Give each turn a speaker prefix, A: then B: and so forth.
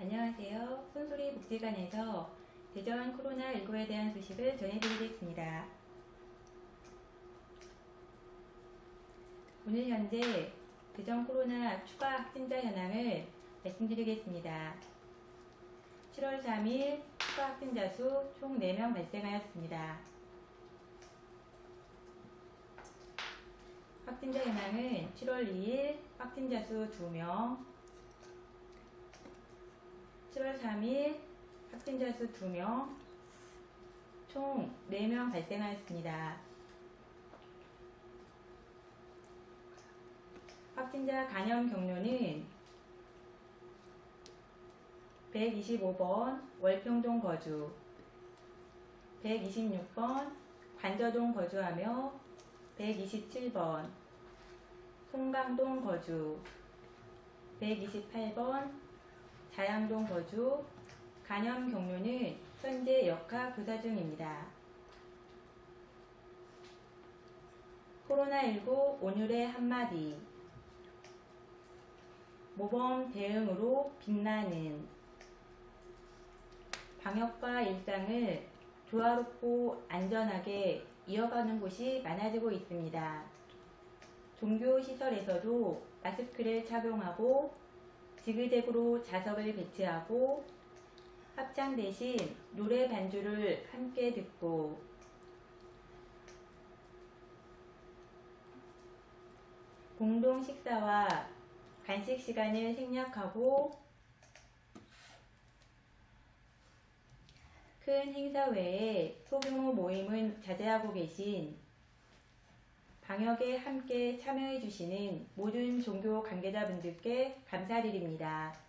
A: 안녕하세요. 손소리 복지관에서 대전 코로나19에 대한 소식을 전해드리겠습니다. 오늘 현재 대전 코로나 추가 확진자 현황을 말씀드리겠습니다. 7월 3일 추가 확진자 수 총 4명 발생하였습니다. 확진자 현황은 7월 2일 확진자 수 2명, 7월 3일 확진자 수 2명, 총 4명 발생하였습니다. 확진자 감염 경로는 125번 월평동 거주, 126번 관저동 거주하며 127번 송강동 거주, 128번 자양동 거주, 간염 경로는 현재 역학 조사 중입니다. 코로나19 오늘의 한마디. 모범 대응으로 빛나는 방역과 일상을 조화롭고 안전하게 이어가는 곳이 많아지고 있습니다. 종교 시설에서도 마스크를 착용하고 지그재그로 좌석을 배치하고 합창 대신 노래 반주를 함께 듣고 공동 식사와 간식 시간을 생략하고 큰 행사 외에 소규모 모임은 자제하고 계신 방역에 함께 참여해 주시는 모든 종교 관계자분들께 감사드립니다.